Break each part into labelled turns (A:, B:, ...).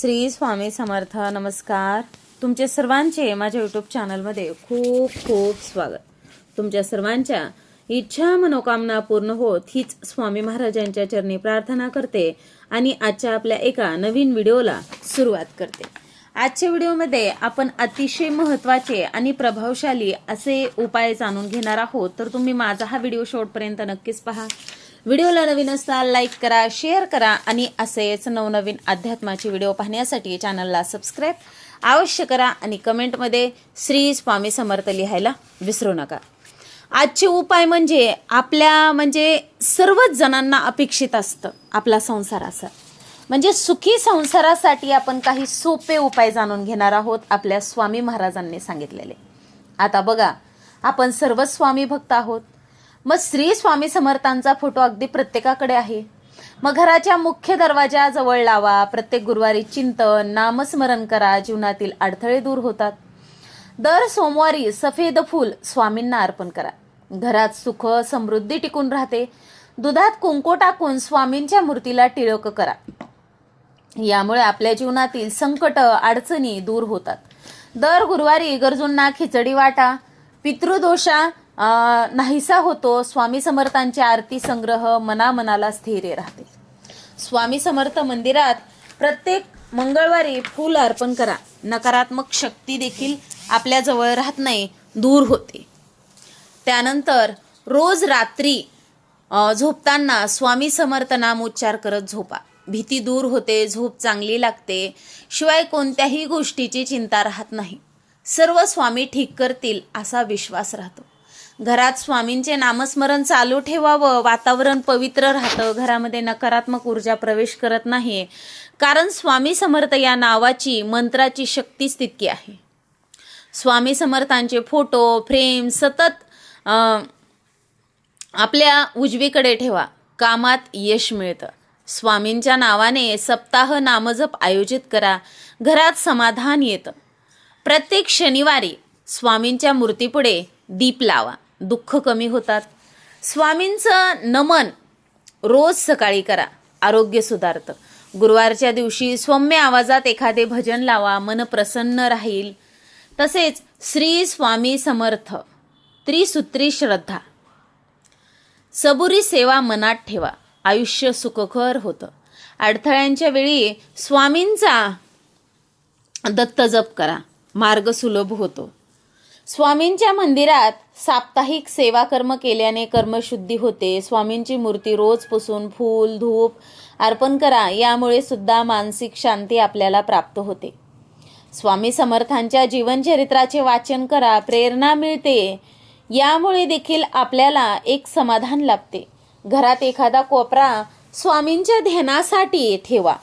A: श्री स्वामी समर्थ नमस्कार. तुमचे सर्वांचे माझ्या यूट्यूब चॅनलमध्ये खूप खूप स्वागत. तुमच्या सर्वांच्या इच्छा मनोकामना पूर्ण होत हीच स्वामी महाराजांच्या चरणी प्रार्थना करते आणि आजच्या आपल्या एका नवीन व्हिडिओला सुरुवात करते. आजच्या व्हिडिओमध्ये आपण अतिशय महत्त्वाचे आणि प्रभावशाली असे उपाय जाणून घेणार आहोत. तर तुम्ही माझा हा व्हिडिओ शेवटपर्यंत नक्कीच पहा. व्हिडिओला नवीन असताल लाईक करा शेअर करा आणि असेच नवनवीन अध्यात्माचे व्हिडिओ पाहण्यासाठी चॅनलला सबस्क्राईब अवश्य करा आणि कमेंटमध्ये श्री स्वामी समर्थ लिहायला विसरू नका. आजचे उपाय म्हणजे आपल्या म्हणजे सर्वच जणांना अपेक्षित असतं आपला संसार असा. म्हणजे सुखी संसारासाठी आपण काही सोपे उपाय जाणून घेणार आहोत आपल्या स्वामी महाराजांनी सांगितलेले. आता बघा आपण सर्वच स्वामी भक्त आहोत. मग श्री स्वामी समर्थांचा फोटो अगदी प्रत्येकाकडे आहे. मग घराच्या मुख्य दरवाजाजवळ लावा प्रत्येक गुरुवारी चिंतन नामस्मरण करा जीवनातील अडथळे दूर होतात. दर सोमवारी सफेद फूल स्वामींना अर्पण करा. घरात सुख समृद्धी टिकून राहते. दुधात कुंकू टाकून स्वामींच्या मूर्तीला टिळक करा. यामुळे आपल्या जीवनातील संकट अडचणी दूर होतात. दर गुरुवारी गरजूंना खिचडी वाटा पितृदोषा नाहीसा होतो. स्वामी समर्थांचे आरती संग्रह मनामनाला स्थैर्य राहते स्वामी समर्थ मंदिरात प्रत्येक मंगळवारी फूल अर्पण करा. नकारात्मक शक्ती देखील आपल्या जवळ राहत नाही दूर होते. त्यानंतर रोज रात्री झोपताना स्वामी समर्थ नाम उच्चार करत झोपा. भीती दूर होते झोप चांगली लागते. शिवाय कोणत्याही गोष्टीची चिंता राहत नाही. सर्व स्वामी ठीक करतील असा विश्वास राहतो. घरात स्वामींचे नामस्मरण चालू ठेवावं वातावरण पवित्र राहतं घरामध्ये नकारात्मक ऊर्जा प्रवेश करत नाही. कारण स्वामी समर्थ या नावाची मंत्राची शक्तीच तितकी आहे. स्वामी समर्थांचे फोटो फ्रेम सतत आपल्या उजवीकडे ठेवा. कामात यश मिळतं. स्वामींच्या नावाने सप्ताह नामजप आयोजित करा. घरात समाधान येतं. प्रत्येक शनिवारी स्वामींच्या मूर्तीपुढे दीप लावा. दुःख कमी होतात. स्वामींचं नमन रोज सकाळी करा. आरोग्य सुधारतं. गुरुवारच्या दिवशी सौम्य आवाजात एखादे भजन लावा मन प्रसन्न राहील. तसेच श्री स्वामी समर्थ त्रिसूत्री श्रद्धा. सबुरी सेवा मनात ठेवा. आयुष्य सुखकर होतं. अडथळ्यांच्या वेळी स्वामींचा दत्त जप करा. मार्ग सुलभ होतो. स्वामींच्या मंदिरात साप्ताहिक सेवा कर्म केल्याने कर्मशुद्धी होते. स्वामींची मूर्ती रोज पुसून फूल धूप अर्पण करा यामुळे सुद्धा मानसिक शांती आपल्याला प्राप्त होते. स्वामी समर्थांच्या जीवनचरित्राचे वाचन करा प्रेरणा मिळते. यामुळे देखील आपल्याला एक समाधान लाभते. घरात एखादा कोपरा स्वामींच्या ध्यानासाठी ठेवा.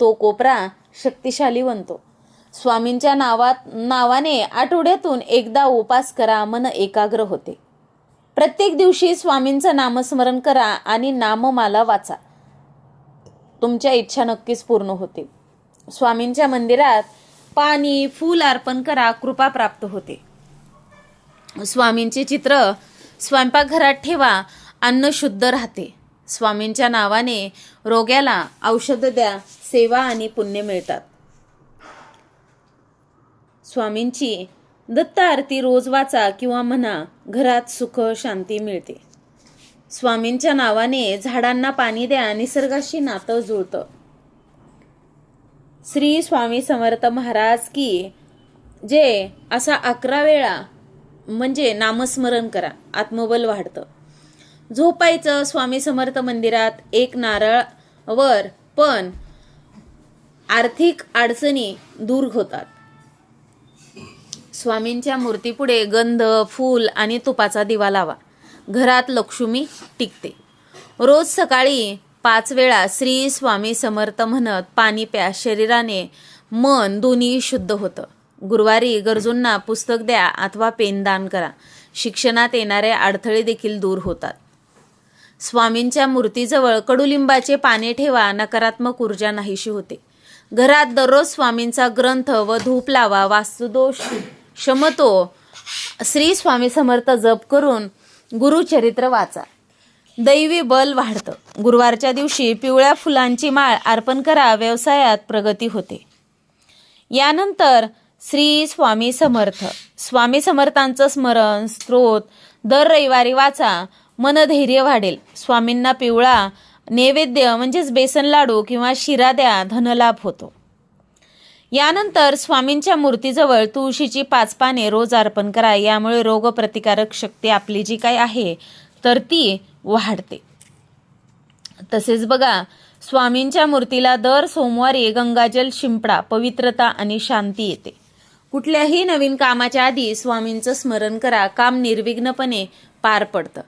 A: तो कोपरा शक्तिशाली बनतो. स्वामींच्या नावात नावाने आठवड्यातून एकदा उपास करा मन एकाग्र होते. प्रत्येक दिवशी स्वामींचं नामस्मरण करा आणि नाममाला वाचा. तुमच्या इच्छा नक्कीच पूर्ण होते स्वामींच्या मंदिरात पाणी फूल अर्पण करा कृपा प्राप्त होते. स्वामींचे चित्र स्वयंपाकघरात ठेवा अन्न शुद्ध राहते. स्वामींच्या नावाने रोग्याला औषध द्या सेवा आणि पुण्य मिळतात. स्वामींची दत्त आरती रोज वाचा किंवा म्हणा घरात सुख शांती मिळते. स्वामींच्या नावाने झाडांना पाणी द्या निसर्गाशी नातं जुळतं. श्री स्वामी समर्थ महाराज की जे असा अकरा वेळा म्हणजे नामस्मरण करा आत्मबल वाढतं. झोपायचं स्वामी समर्थ मंदिरात एक नारळ वर पण आर्थिक अडचणी दूर होतात. स्वामींच्या मूर्तीपुढे गंध फूल आणि तुपाचा दिवा लावा. घरात लक्ष्मी टिकते. रोज सकाळी पाच वेळा श्री स्वामी समर्थ म्हणत पाणी प्या शरीराने मन दोन्ही शुद्ध होतं. गुरुवारी गरजूंना पुस्तक द्या अथवा पेन दान करा. शिक्षणात येणारे अडथळे देखील दूर होतात. स्वामींच्या मूर्तीजवळ कडुलिंबाचे पाने ठेवा नकारात्मक ऊर्जा नाहीशी होते. घरात दररोज स्वामींचा ग्रंथ व धूप लावा वास्तुदोष क्षमतो. श्री स्वामी समर्थ जप करून गुरुचरित्र वाचा. दैवी बल वाढतं. गुरुवारच्या दिवशी पिवळ्या फुलांची माळ अर्पण करा व्यवसायात प्रगती होते. यानंतर श्री स्वामी समर्थ. स्वामी समर्थांचं स्मरण स्त्रोत दर रविवारी वाचा. मनधैर्य वाढेल. स्वामींना पिवळा नैवेद्य म्हणजेच बेसन लाडू किंवा शिरा द्या धनलाभ होतो. यानंतर स्वामींच्या मूर्तीजवळ तुळशीची पाच पाने रोज अर्पण करा. यामुळे रोगप्रतिकारक शक्ती आपली जी काय आहे तर ती वाढते. तसेच बघा स्वामींच्या मूर्तीला दर सोमवारी गंगाजल शिंपडा पवित्रता आणि शांती येते. कुठल्याही नवीन कामाच्या आधी स्वामींचं स्मरण करा. काम निर्विघ्नपणे पार पडतं.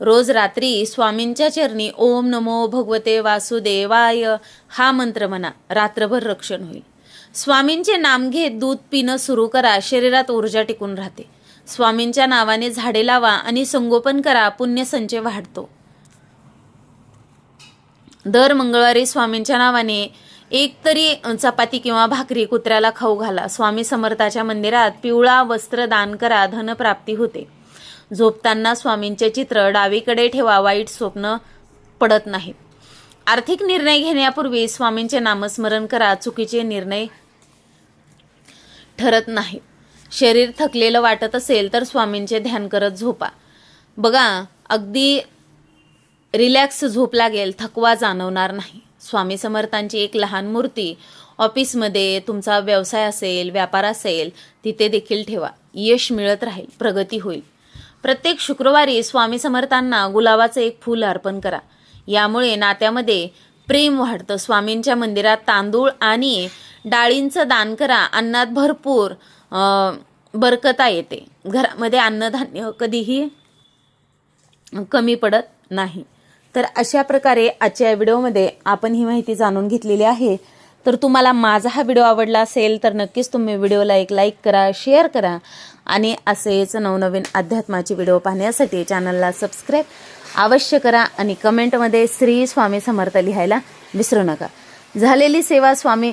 A: रोज रात्री स्वामींच्या चरणी ओम नमो भगवते वासुदेवाय हा मंत्र म्हणा. रात्रभर रक्षण होईल. स्वामींचे नाम घेत दूध पिणं सुरू करा शरीरात ऊर्जा टिकून राहते. स्वामींच्या नावाने झाडे लावा आणि संगोपन करा पुण्यसंचय वाढतो. दर मंगळवारी स्वामींच्या नावाने एक तरी चपाती किंवा भाकरी कुत्र्याला खाऊ घाला. स्वामी समर्थाच्या मंदिरात पिवळा वस्त्र दान करा धनप्राप्ती होते. झोपताना स्वामींचे चित्र डावीकडे ठेवा वाईट स्वप्न पडत नाहीत आर्थिक निर्णय घेण्यापूर्वी स्वामींचे नामस्मरण करा चुकीचे निर्णय ठरत नाही. शरीर थकलेलं वाटत असेल तर स्वामींचे ध्यान करत झोपा. बघा अगदी रिलॅक्स झोप लागेल थकवा जाणवणार नाही. स्वामी समर्थांची एक लहान मूर्ती ऑफिसमध्ये तुमचा व्यवसाय असेल व्यापार असेल तिथे देखील ठेवा. यश मिळत राहील प्रगती होईल. प्रत्येक शुक्रवारी स्वामी समर्थांना गुलाबाचं एक फूल अर्पण करा. यामुळे नात्यामध्ये प्रेम वाढतं. स्वामींच्या मंदिरात तांदूळ आणि डाळींचं दान करा अन्नात भरपूर बरकता येते. घरामध्ये अन्नधान्य कधीही कमी पडत नाही. तर अशा प्रकारे आजच्या व्हिडिओमध्ये आपण ही माहिती जाणून घेतलेली आहे. तर तुम्हाला माझा हा व्हिडिओ आवडला असेल तर नक्कीच तुम्ही व्हिडिओला एक लाईक करा शेअर करा आणि असेच नवनवीन अध्यात्माचे व्हिडिओ पाहण्यासाठी चॅनलला सबस्क्राईब अवश्य करा आणि कमेंटमध्ये श्री स्वामी समर्थ लिहायला विसरू नका. झालेली सेवा स्वामी